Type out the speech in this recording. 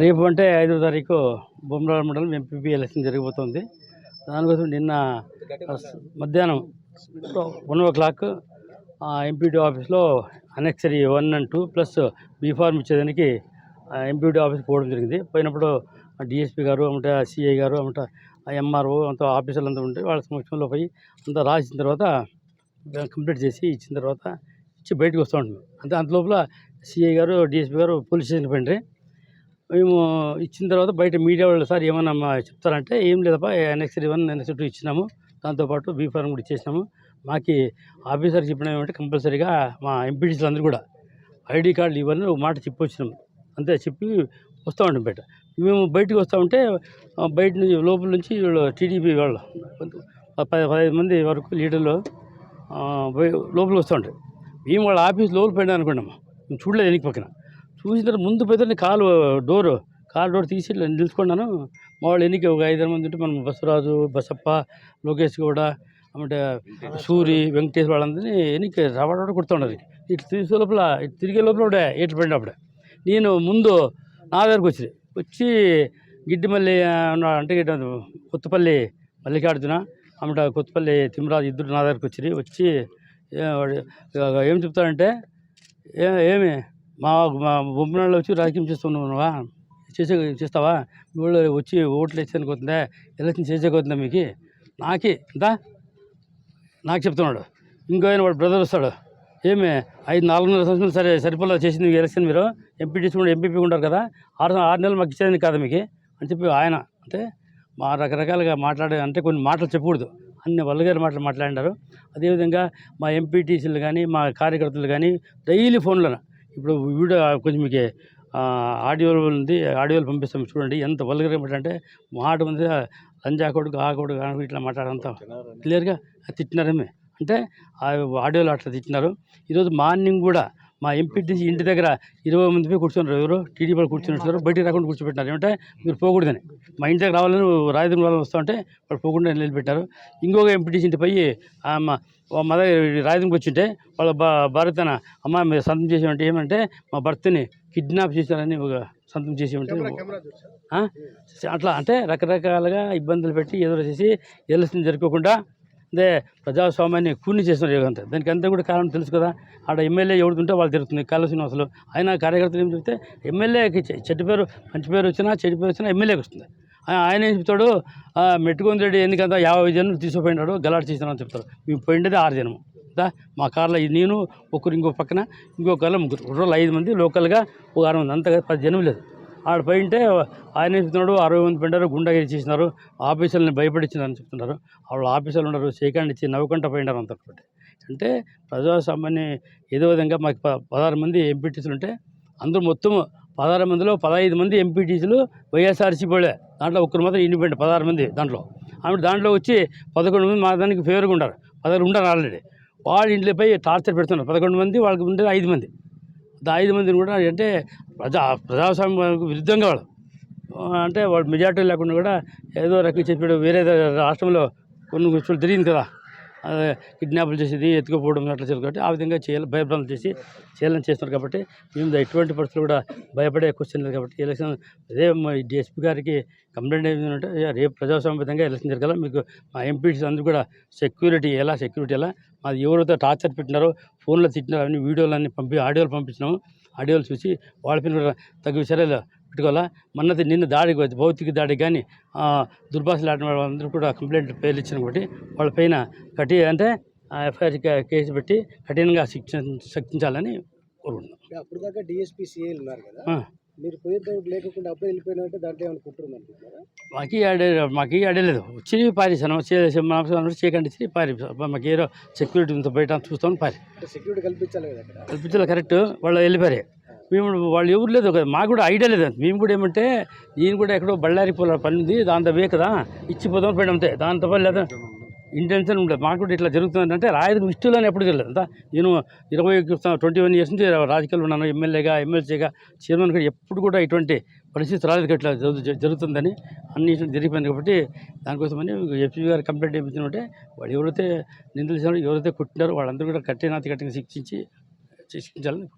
రేపు అంటే ఐదో తారీఖు బొమ్మరాల మండలం ఎంపీపీ ఎలక్షన్ జరగబోతోంది. దానికోసం నిన్న మధ్యాహ్నం వన్ ఓ క్లాక్ ఎంపీడీ ఆఫీస్లో annexure one and two plus B form ఇచ్చేదానికి ఎంపీడీ ఆఫీస్కి పోవడం జరిగింది. పోయినప్పుడు డిఎస్పీ గారు అంటే సిఐ గారు అంటే ఎంఆర్ఓ అంతా ఆఫీసర్లు అంతా ఉంటే వాళ్ళ సమక్షంలో పోయి అంతా రాసిన తర్వాత కంప్లీట్ చేసి ఇచ్చిన తర్వాత ఇచ్చి బయటకు వస్తూ ఉంటాం అంతే అంత లోపల సిఐ గారు డిఎస్పీ గారు పోలీస్ స్టేషన్కి పోయిండ్రి. మేము ఇచ్చిన తర్వాత బయట మీడియా వాళ్ళు సార్ ఏమన్నా చెప్తారంటే ఏం లేదప్పా ఎన్ఎక్స్ వన్ ఎన్ఎక్స్ టూ ఇచ్చినాము. దాంతోపాటు బీ ఫార్మ్ కూడా ఇచ్చేసినాము. మాకి ఆఫీసర్ చెప్పిన ఏమంటే కంపల్సరీగా మా ఎంపీటీసీలు అందరూ కూడా ఐడి కార్డులు ఇవన్నీ ఒక మాట చెప్పి వచ్చినాము అంతే చెప్పి వస్తూ ఉంటాం బయట. మేము బయటకు వస్తూ ఉంటే బయట నుంచి లోపల నుంచి వీళ్ళు టీడీపీ వాళ్ళు పది పదహైదు మంది వరకు లీడర్లు లోపలికి వస్తూ ఉంటాయి మేము వాళ్ళ ఆఫీస్ లోపల పోయినా అనుకున్నాము మేము చూడలేదు వెనక పక్కన. చూసిన తర్వాత ముందు పోతే కాలు డోరు కాలు డోర్ తీసి ఇట్లా నిలుచుకున్నాను. మా వాళ్ళు ఎన్నిక? ఒక ఐదారు మంది ఉంటే మనం బసవరాజు బసప్ప లోకేష్ గౌడ అంటే సూరి వెంకటేష్ వాళ్ళందరినీ ఎన్నిక? రవాడ కొడుతున్నారు ఇటు తీసే లోపల ఇటు తిరిగే లోపల ఉండే ఇటు పడిన అప్పుడే. నేను ముందు నా దగ్గరకు వచ్చి వచ్చి గిడ్డిమల్లి ఉన్నాడు అంటే కొత్తపల్లి మల్లికార్జున అమ్మట కొత్తపల్లి తిమ్మరాజు ఇద్దరు నా దగ్గరకు వచ్చి వచ్చి ఏం చెప్తాడంటే ఏమి? మా మా బొమ్మనాళ్ళు వచ్చి రాజకీయం చేస్తున్నావా? చేసే చేస్తావా? నువ్వు వచ్చి ఓట్లు వేసేదానికి ఎలక్షన్ చేసేకొస్తుందా మీకు? నాకే ఇంత నాకు చెప్తున్నాడు. ఇంకో ఆయన వాడు బ్రదర్ వస్తాడు. ఏమి? ఐదు నాలుగున్నర సంవత్సరాలు సరే సరిపోలే చేసింది ఎలక్షన్ మీరు? ఎంపీటీసీ కూడా ఎంపీపీ ఉంటారు కదా? ఆరు ఆరు నెలలు మాకు ఇచ్చేది కాదు మీకు? అని చెప్పి ఆయన అంటే మా రకరకాలుగా మాట్లాడే అంటే కొన్ని మాటలు చెప్పకూడదు. అన్ని వల్గర్ మాటలు మాట్లాడినారు. అదేవిధంగా మా ఎంపీటీసీలు కానీ మా కార్యకర్తలు కానీ డైలీ ఫోన్లను ఇప్పుడు వీడియో కొంచెం మీకు ఆడియోలో ఉంది ఆడియోలు పంపిస్తాం చూడండి. ఎంత వల్గర్ అంటే మాట ఉంది లంజా కొడుకు ఆ కొడుకు ఇట్లా మాట్లాడంతా. క్లియర్గా? తిట్టినారేమే? అంటే ఆ ఆడియోలో అట్లా తిట్టినారు. ఈరోజు మార్నింగ్ కూడా మా ఎంపీటీసీ ఇంటి దగ్గర ఇరవై మంది పోయి కూర్చున్నారు ఎవరు? టీడీపీ వాళ్ళు కూర్చున్నారు బయటికి రాకుండా కూర్చోబెట్టినారు. ఏమంటే మీరు పోకూడదని. మా ఇంటి దగ్గర రావాలని రాయదుర్గం వాళ్ళని వస్తూ ఉంటే వాళ్ళు పోకుండా నిలబెట్టారు. ఇంకొక ఎంపీటీసీ ఇంటి పోయి ఆ మా దగ్గర రాయదుర్గం వచ్చింటే వాళ్ళ తన అమ్మ మీరు సంతం చేసేమంటే ఏమంటే మా భర్తని కిడ్నాప్ చేశారని ఒక సంతం చేసి ఉంటే? అట్లా అంటే రకరకాలుగా ఇబ్బందులు పెట్టి ఎదురు చేసి ఎలక్షన్ జరుపుకోకుండా అదే ప్రజాస్వామ్యాన్ని కూని చేసిన యోగంతా దానికి అంతా కూడా కారణం తెలుసు కదా. ఆడ ఎమ్మెల్యే ఎవడుతుంటే వాళ్ళు తిరుగుతుంది. కళ్ళ శ్రీనివాసులు. ఆయన కార్యకర్తలు ఏం చెప్తే ఎమ్మెల్యేకి చె- చెడ్డ పేరు మంచి పేరు వచ్చినా చెడ్డ పేరు వచ్చినా ఎమ్మెల్యేకి వస్తుంది. ఆ- ఆయన ఏం చెప్తాడు? మెట్టుకొని రెడ్డి ఎందుకంత యాభై జనం తీసుకుపోయినాడు గలాట్ చేసినా అని చెప్తారు మేము పోయిండేది ఆరు జనము. దా మా కార్లో నేను ఒకరు ఇంకో పక్కన ఇంకో కార్లో ముగ్గురు రోజులు ఐదు మంది లోకల్గా ఒక ఆరు మంది అంత పది జనం లేదు. ఆడ పోయింటే ఆయన చెప్తున్నాడు? అరవై మంది పోయినారు గుండాగిరి చేసినారు ఆఫీసులని భయపడిచ్చిందని చెప్తున్నారు. వాళ్ళు ఆఫీసర్లు ఉన్నారు. సేకండ్ ఇచ్చి నవ్వుకుంటా పోయినారు అంతటి అంటే ప్రజాస్వామ్యాన్ని ఏదో విధంగా మాకు పదహారు మంది ఎంపీటీసీలు ఉంటే అందరూ మొత్తం పదహారు మందిలో పదహైదు మంది ఎంపీటీసీలు వైఎస్ఆర్సీ పోలే దాంట్లో ఒక్కరు మాత్రం ఇండిపెండెంట్ పదహారు మంది దాంట్లో. ఆమె దాంట్లో వచ్చి పదకొండు మంది మా దానికి ఫేవర్గా ఉంటారు పదహారు ఉంటారు ఆల్రెడీ. వాళ్ళ ఇంట్లోపై టార్చర్ పెడుతున్నారు. పదకొండు మంది వాళ్ళకి ఉండేది ఐదు మంది. దా ఐదు మందిని కూడా అంటే ప్రజా ప్రజాస్వామ్యానికి విరుద్ధంగా వాళ్ళు అంటే వాడు మెజార్టీ లేకుండా కూడా ఏదో రకంగా చెప్పాడు. వేరే రాష్ట్రంలో కొన్ని విషయాలు జరిగింది కదా. కిడ్నాపులు చేసేది ఎత్తుకుపోవడం అట్లా చేయాలి కాబట్టి ఆ విధంగా చేయాలి భయభ్రాంతులు చేసి చేయాలని చేస్తున్నారు కాబట్టి మేము ఎటువంటి పరిస్థితులు కూడా భయపడే క్వశ్చన్ లేదు కాబట్టి ఎలక్షన్ అదే మా డిఎస్పీ గారికి కంప్లైంట్ ఏంటంటే రేపు ప్రజాస్వామ్య విధంగా ఎలక్షన్ జరగాల. మీకు మా ఎంపీటీస్ అందరూ కూడా సెక్యూరిటీ ఎలా సెక్యూరిటీ ఎలా మాది ఎవరైతే టార్చర్ పెట్టినారో ఫోన్లో తిట్టినారో అన్ని వీడియోలు అన్ని పంపి ఆడియోలు పంపించినాము. ఆడియోలు చూసి వాళ్ళ పైన కూడా తగు చర్యలు పెట్టుకోవాలా? మొన్నది నిన్న దాడికి భౌతిక దాడికి కానీ దుర్భాషలు ఆడిన వాళ్ళందరూ కూడా కంప్లైంట్ పేర్లు ఇచ్చిన కాబట్టి వాళ్ళపైన కఠి అంటే ఎఫ్ఐఆర్ కేసు పెట్టి కఠినంగా శిక్ష శిక్షించాలని కోరుకుంటున్నాం. అప్పుడు దాకా డిఎస్పీ ఉన్నారు కదా. మీరు పోయేటప్పుడు లేకుండా అప్పుడే వెళ్ళిపోయినట్టే దాంట్లో ఏమైనా అనుకుంటున్నారా? మాకు ఆడే మాకు ఆడలేదు వచ్చి పారేసాను చేయకండి ఇచ్చి పారి మాకు ఏదో సెక్యూరిటీ బయట చూస్తామని పారి. సెక్యూరిటీ కల్పించాలి కదా కల్పించాలి కరెక్ట్ వాళ్ళు వెళ్ళిపోయారు. మేము వాళ్ళు ఎవరు లేదు కదా మాకు కూడా ఐడియా లేదు. మేము కూడా ఏమంటే నేను కూడా ఎక్కడో బళ్ళారి పోల పని ఉంది దాంతో వే కదా ఇచ్చిపోదాం పోయినా అంతే. దాంతో పని లేదా? ఇంటెన్షన్ ఉండదు. మాకు కూడా ఇట్లా జరుగుతుంది అంటే రాయదు ఇష్టంలోనే ఎప్పుడు తెలియదు అంతా నేను ఇరవై ట్వంటీ వన్ ఇయర్స్ నుంచి రాజకీయాలు ఉన్నాను. ఎమ్మెల్యేగా ఎమ్మెల్సీగా చైర్మన్ కూడా ఎప్పుడు కూడా ఇటువంటి పరిస్థితి రాలేదు ఇట్లా జరుగు- జరుగుతుందని అన్ని జరిగిపోయింది కాబట్టి దానికోసమని ఎస్పీ గారు కంప్లైంట్ ఇప్పించినట్టే వాళ్ళు ఎవరైతే నిందించారో ఎవరైతే కుట్టినారో వాళ్ళందరూ కూడా కట్టినాతి కట్టిన శిక్షించి శిక్షించాలని